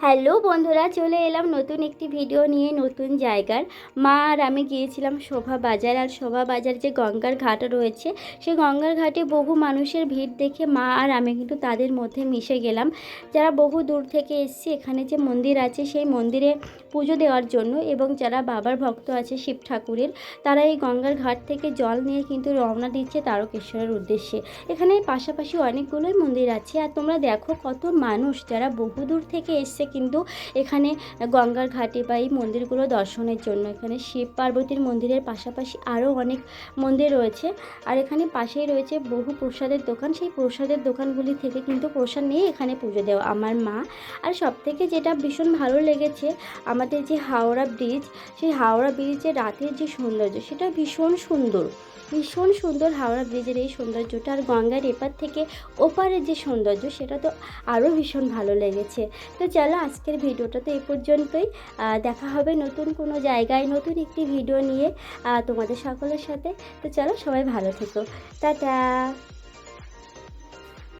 Hello বন্ধুরা, চলে এলাম নতুন একটি ভিডিও নিয়ে নতুন জায়গার। মা আর আমি গিয়েছিলাম শোভা বাজার আর শোভা বাজার যে গঙ্গার ঘাট রয়েছে, সেই গঙ্গার ঘাটে বহু মানুষের ভিড় দেখে মা আর আমি কিন্তু তাদের মধ্যে মিশে গেলাম। যারা বহু দূর থেকে এসছে, এখানে যে মন্দির আছে, সেই মন্দিরে পুজো দেওয়ার জন্য এবং যারা বাবার ভক্ত আছে শিব ঠাকুরের, তারা এই গঙ্গার ঘাট থেকে জল নিয়ে কিন্তু রওনা দিচ্ছে তারকেশ্বরের উদ্দেশ্যে। এখানে পাশাপাশি অনেকগুলোই মন্দির আছে। আর তোমরা দেখো কত মানুষ যারা বহু দূর থেকে এসছে কিন্তু এখানে গঙ্গার ঘাটে বা এই মন্দিরগুলো দর্শনের জন্য। এখানে শিব পার্বতীর মন্দিরের পাশাপাশি আরও অনেক মন্দির রয়েছে। আর এখানে পাশেই রয়েছে বহু প্রসাদের দোকান। সেই প্রসাদের দোকানগুলি থেকে কিন্তু প্রসাদ নিয়ে এখানে পুজো দেওয়া। আমার মা। আর সব থেকে যেটা ভীষণ ভালো লেগেছে আমাদের যে হাওড়া ব্রিজ, সেই হাওড়া ব্রিজের রাতের যে সৌন্দর্য, সেটা ভীষণ সুন্দর। ভীষণ সুন্দর হাওড়া ব্রিজের এই সৌন্দর্যটা। আর গঙ্গার এপার থেকে ওপারের যে সৌন্দর্য, সেটা তো আরও ভীষণ ভালো লেগেছে। তো চলো আজকের ভিডিওটা তো এই পর্যন্তই। দেখা হবে নতুন কোনো জায়গায় নতুন একটি ভিডিও নিয়ে তোমাদের সকলের সাথে। তো চলো সবাই ভালো থেকো। টাটা!